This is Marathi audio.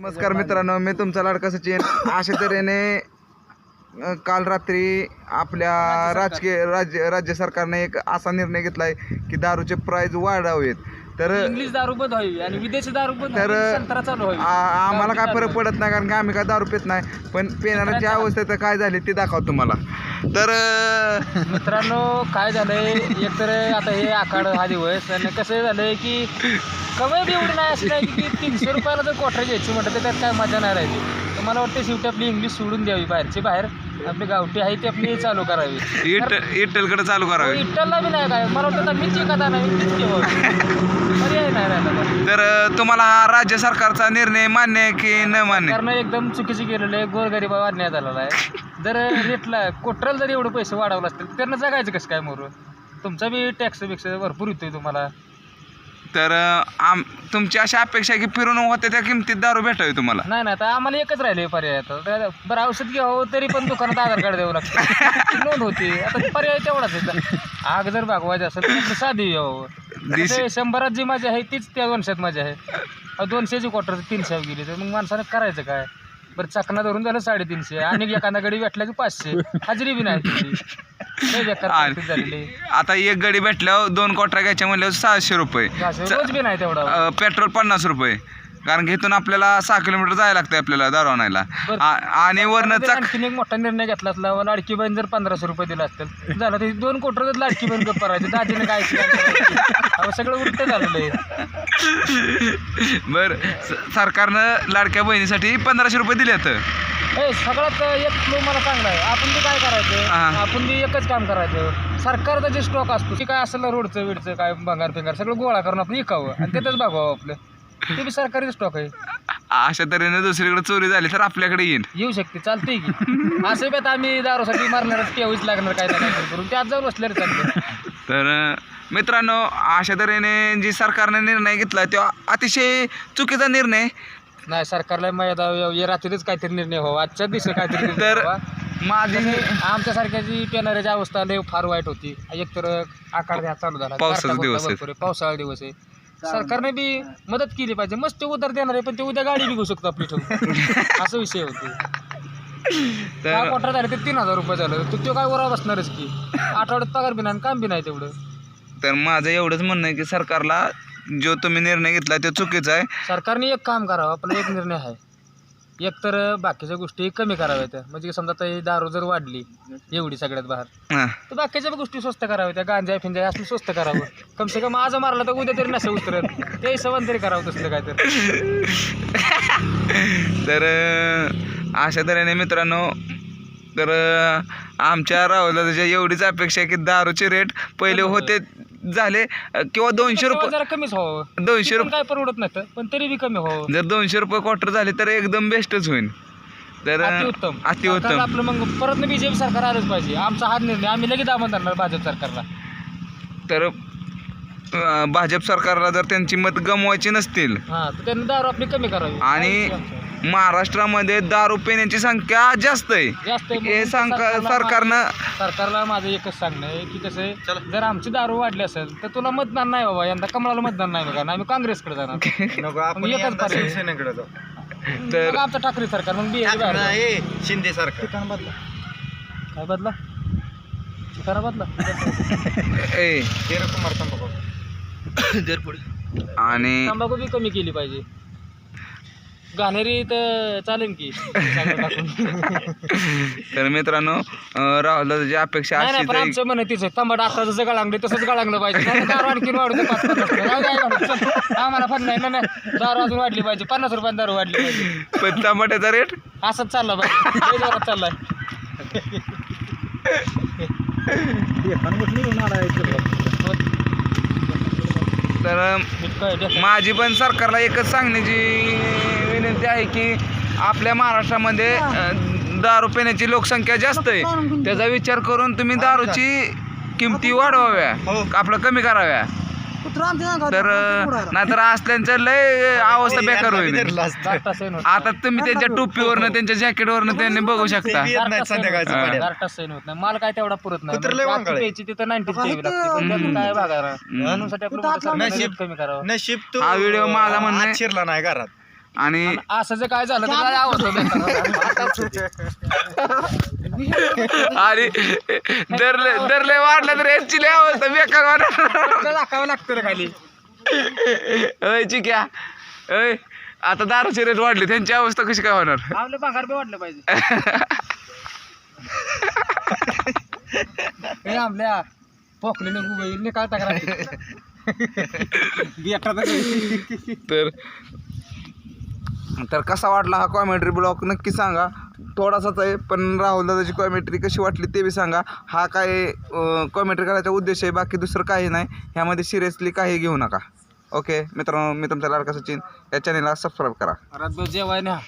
नमस्कार मित्रांनो मी तुमचा लाडका सचिन. अशा तऱ्हेने काल रात्री आपल्या राजकीय राज्य राज्य सरकारने एक असा निर्णय घेतलाय की दारूचे प्राइस वाढावेत. तर इंग्लिश दारू बंद व्हावी आणि विदेशी दारू बंद तर आम्हाला काय फरक पडत नाही कारण की आम्ही काय दारू पित नाही. पण पिणाऱ्याची अवस्था तर काय झाली ती दाखव तुम्हाला. तर मित्रांनो काय झालंय? एकतर आता हे आखाड हा दिवस आणि कसं झालंय की कमाई बी एवढी नाही अशी नाही की तीनशे रुपयाला जर क्वार्टर घ्यायची म्हटलं तर त्यात काय मजा नाही राहिली. तर मला वाटतं शेवटी आपली इंग्लिश सोडून द्यावी बाहेरची बाहेर. आपली गावठी आहे ती आपली चालू करावी. इट इटलकडे चालू करावे. इटलला बी नाही काय. मला वाटतं आता मीच एखादा नाही मीच पर्याय नाही राहिला. तर. तुम्हाला हा राज्य सरकारचा निर्णय मान्य आहे की न मान्य? कारण एकदम चुकीचे केलेलं आहे. गोरगरीबा वाढण्यात आलेला आहे. जर रेटला कोटराला जर एवढे पैसे वाढवले असतील तर त्यांना जगायचं कसं काय मोर? तुमचा बी टॅक्स बिक्स भरपूर येतोय तुम्हाला. तर आम तुमची अशी अपेक्षा आहे की फिरून होते त्या किमतीत दारू भेटावी तुम्हाला? नाही ना आता आम्हाला एकच राहिले पर्याय. आता तर बरं औषध घ्यावं तरी पण दुकानात आधार कार्ड द्यावं लागतं. नोंद होती. आता पर्याय तेवढाच आहे. आग जर भागवायचं असेल तर साधी घ्यावं ते शंभरात जी मजा आहे तीच त्या दोनशेत मजा आहे. अहो, दोनशेची क्वार्टर तीनशे गेली. तर मग माणसाने करायचं काय? बरं चकना धरून झालं साडेतीनशे. आणि एखादा गडी भेटला की पाचशे. हजेरी बी नाही. लय बेकार परिस्थिती झालेली. आता एक गडी भेटल्यावर दोन कोटरा घ्यायच्या म्हणल्यावर सहाशे रुपये. सहाशे रोज बी नाही तेवढा. अ, पेट्रोल पन्नास रुपये. कारण की इथून आपल्याला सहा किलोमीटर जायला लागतं आपल्याला दारू आणायला. बरं. आ- आणि वरनं चक आणखीन एक मोठा निर्णय घेतला असला व लाडकी बहीण जर पंधराशे रुपये दिला असतील झालं ते दोन कोटी जर लाडकी बहीण गप्प करायची दाजीने काय? अहो, सगळं उलट झालेलं आहे. बर. सरकारनं लाडक्या बहिणीसाठी पंधराशे रुपये दिलेत. ए सगळ्यात एक फ्लो मला चांगला आहे आपण बी काय करायचं? हा. आपण बी एकच काम करायचं. सरकारचा जे स्टॉक असतो ते काय असेल ना रोडचं विडचं काय भंगार फिंगार सगळं गोळा करून आपण विकावं आणि तिथंच बघावं आपलं. ते बी सरकारी स्टॉक आहे. अशा तऱ्हेने दुसरीकडे चोरी झाली तर आपल्याकडे येईल येऊ शकते चालते की. असं बी आता आम्ही दारूसाठी मारणारच केव्हाच लागणार काय ना काय करून. त्यात जाऊन बसल्यावर चालतं तर अ, मित्रांनो अशा तऱ्हेने जी सरकारने निर्णय घेतला तो अतिशय चुकीचा निर्णय. नाही सरकारला मर्यादा या रात्रीच काहीतरी निर्णय व्हावा. आजच्या दिवशी काहीतरी निर्णय तर व्हावा. माझी आमच्यासारख्याची पेणाऱ्याची अवस्था लय फार वाईट होती. एकतर आकार घ्या चालू झाला. पावसाचा गारठा दिवस आहे. भरपूर आहे, पावसाळा दिवस आहे. सरकारने बी मदत केली पाहिजे. मस्त उधार देणार आहे पण ते उद्या गाडी विकू शकतो आपली ठेवून असा विषय होतो. दहा तर झाले ते तीन हजार रुपये झालं. तर तो काय वरा बसणारच की? आठवड्यात पगार बी नाही आणि काम बी नाही तेवढं. तर माझं एवढंच म्हणणं आहे की सरकारला जो तुम्ही निर्णय घेतला तो चुकीचा आहे. सरकारने एक काम करावं आपला एक निर्णय आहे. एक तर बाकीच्या गोष्टी कमी कराव्या त्या म्हणजे समजा आता ही दारू जर वाढली एवढी सगळ्यात बाहेर हां. तर बाकीच्या गोष्टी स्वस्त कराव्या त्या गांजा फिंजा असलं स्वस्त करावं. कम से कम आज मारला तर उद्या तरी नसं उतरत ते हिशोबाने तरी करावं तसलं काय तर तर अशा तऱ्हेने मित्रांनो तर आमच्या राहुलाच्या एवढीच अपेक्षा आहे की दारूचे रेट पहिले होते झाले किंवा दोनशे रुपये जरा कमीच व्हावं दोनशे पण रुपये काय परवडत नसतं पण तरी बी कमी व्हावं जर दोनशे रुपये क्वार्टर झाले तर एकदम बेस्टच होईल तर अतिउत्तम. अतिउत्तम. आपलं मग परत बीजेपी सरकार आलंच पाहिजे. आमचा हा निर्णय आम्ही लगेच दाबून धरणार भाजप सरकारला. तर भाजप सरकारला जर त्यांची मत गमवायची नसतील हा तर त्यांनी दारू आपली कमी करावी. आणि महाराष्ट्रामध्ये दारू पिण्याची संख्या जास्त आहे. जास्त आहे हे म्हणून सांग सरकारला सरकारनं सरकारला माझं एकच सांगणं आहे की कसं आहे जर आमची दारू वाढली असेल तर तुला मतदान नाही बाबा. यंदा कमळाला मतदान नाही बघा. आम्ही काँग्रेसकडे जाणार. नको एकच पर्याय. शिवसेनेकडे जाऊ. तर मग आमचं ठाकरे सरकार मग बी हे शिंदे सरकार. ठिकाण बदला. काय बदला? ठिकाणा बदला. ए. कुमार तंबाखू. आणि तंबाखू बी कमी केली पाहिजे. घाणेरी तर चालेल की टाकून. तर मित्रांनो अं, राहुलची अपेक्षा नाही नाही अशीच पण आहे आमचं म्हणणं तीच आहे तांबट आता जसं गळांगले तसंच गळांगलं पाहिजे नाही तर दारू आणखीन वाढतो पाच पन्नास चल. आम्हाला पण नाही नाही, नाही दारू अजून वाढली पाहिजे पन्नास रुपयात दारू वाढली पाहिजे पण टमाट्याचा रेट असंच चाललं पाहिजे लय जोरात चाललाय तर. माझी पण सरकारला एकच सांगण्याची विनंती आहे की आपल्या महाराष्ट्रामध्ये दारू पिण्याची लोकसंख्या जास्त आहे. त्याचा विचार करून तुम्ही दारूची किमती वाढवाव्या आपलं कमी कराव्या. तर नाहीतर असल्यांचं लय अवस्था बेकार होईल. आता तुम्ही त्यांच्या टोपीवरनं त्यांच्या जॅकेटवरनं त्यांनी बघू शकता. हा. सैन होत नाही. माल काय तेवढा पुरत नाही. कुत्रं लय मग वांगाळ आहे. प्यायची तिथं नाईन्टी ठेवी लागते. पण त्यातून काय बघा म्हणून साठी आपलं सरकारने कमी करावं. नशीब तू हा व्हिडिओ माझा म्हणणं आहे- शिरला नाही घरात. आणि असं जर काय झालं तर काय बेकार. आणि दरले दरले वाढलं तर यांची लय अवस्था बेकार वाटणार दाखवावं लागतं रे खाली. अय चिक्या. अय आता दारूचे रेट वाढले त्यांची अवस्था कशी काय होणार? आपलं भांगार बी वाटलं पाहिजे. आपल्या पोकलेले उभे काय तक्रार तर तर कसा वाटला हा कॉमेंट्री ब्लॉग नक्की सांगा. थोडासाच आहे पण राहुल दादाची कॉमेंट्री कशी वाटली ते बी सांगा. हा काय कॉमेंट्री करायचा उद्देश आहे बाकी दुसरं काही नाही. ह्यामध्ये सिरियसली काही घेऊ नका. ओके मित्रांनो मी तुमचा लाडका सचिन. या चॅनेलला सबस्क्राईब करा. जेवाय ना.